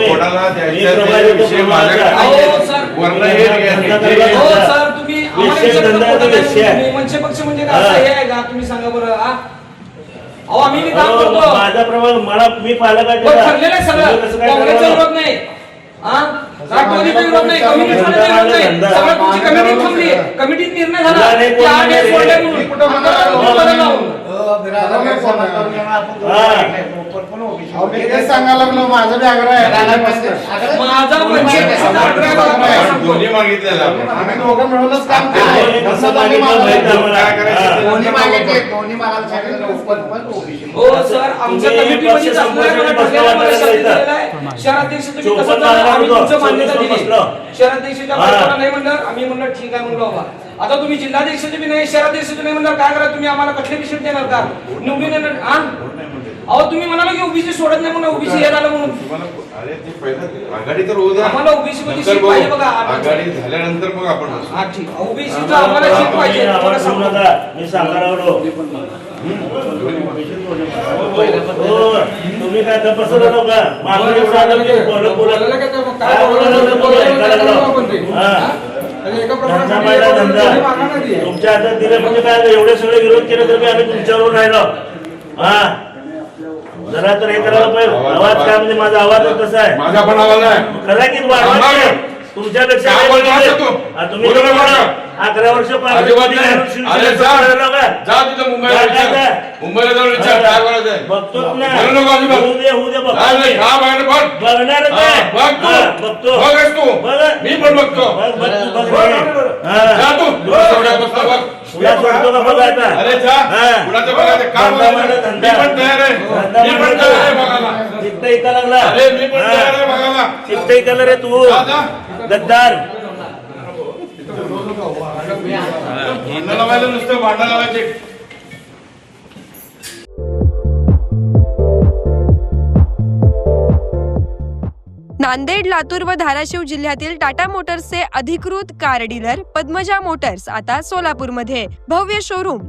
कोणाला द्यायचा विषय. माझ्याकडे तुम्ही विषय पक्ष म्हणजे सांगा बरं अहो आम्ही काम करतो. माझा प्रभाव मला मी पालकाचा पण ठरलेलं आहे सगळं काँग्रेसचा विरोध नाही. राष्ट्रवादीचा विरोध नाही. कम्युनिस्टचा विरोध नाही सगळं तुमची कमिटी थांबली कमिटीत निर्णय झाला की आठ सोडले नाही. म्हणून बदल लावून. सांगायला लागलो माझं बी आग्रह आहे दोन्ही मागितलेलं आपण. आम्ही दोघं मिळूनच काम दोन्ही मागितलं मागायला सांगितलं ओपन पण ओबीसी हो सर आमच्या कमिटीमध्ये. शहराध्यक्ष तुम्ही कसं आम्ही तुमचं. मान्यता दिली. शहराध्यक्षाच्या नाही म्हणलं आम्ही म्हणलं ठीक आहे म्हणलं बाबा आता तुम्ही जिल्हाध्यक्षाचे बी नाही शहराध्यक्षाचे नाही म्हणलं काय करा तुम्ही? आम्हाला कसले विषय देणार का? निवडून येणार. हा? अहो तुम्ही म्हणाला की ओबीसी सोडत नाही म्हणून ओबीसी हे झालं म्हणून. तुम्हाला अरे ते पहिलं आघाडी तर होऊ द्या. आम्हाला OBC मध्ये सीट बघू. पाहिजे बघा, आघाडी झाल्यानंतर मग आपण. हा ठीक. ओबीसीचं आम्हाला सीट पाहिजे आम्हाला तुम्हाला सांगू. सांगतो. नका मी तुम्ही काय तपासत होतो का? काय बोलायला हा. धंदा पाहिला धंदा. तुमच्या हातात दिले म्हणजे काय एवढे सगळे विरोध केले तर मी आम्ही तुमच्यावर राहिलो हा. जरा तर हे करायला पाहिजे आवाज काय म्हणजे माझा आवाज कसा आहे. माझा पण आवाज आहे. खरा की तुमच्यापेक्षा तुम्ही अकरा वर्ष अजिबात नाही. अरे जा तिथं मुंबईला विचार. मुंबईला जाऊन विचार काय आहे. बघतोच ना बोलू नको अजिबात. होऊ दे होऊ दे बघतो नाही. हा बाहेर बघ. बघणारच हा, आहे. बघ तू. हा, बघतो बघच तू. बघ. मी पण बघतो. बघ, बघ तू, बघ बघ. रे. हा. जा तू. तुला सोडायला बसला बघ. तुला सोडतो का बघ आता अरे जा. हा. कुणाचं बघायचं? का धंदा बघायचं? म्हणा, धंदा. मी पण तयार आहे. धंदा मी पण म्हणा, तयार आहे धंदा. बघायला. तिथं इथं लागला अरे मी पण. तयार आहे बघायला. तिथं इथं लागला रे तू जा, जा. गद्दार भांडण लावायला नुसतं भांडण लावायचे नांदेड लातूर व धाराशिव जिल्ह्यातील टाटा मोटर्सचे अधिकृत कार डीलर पद्मजा मोटर्स आता सोलापूरमध्ये. भव्य शोरूम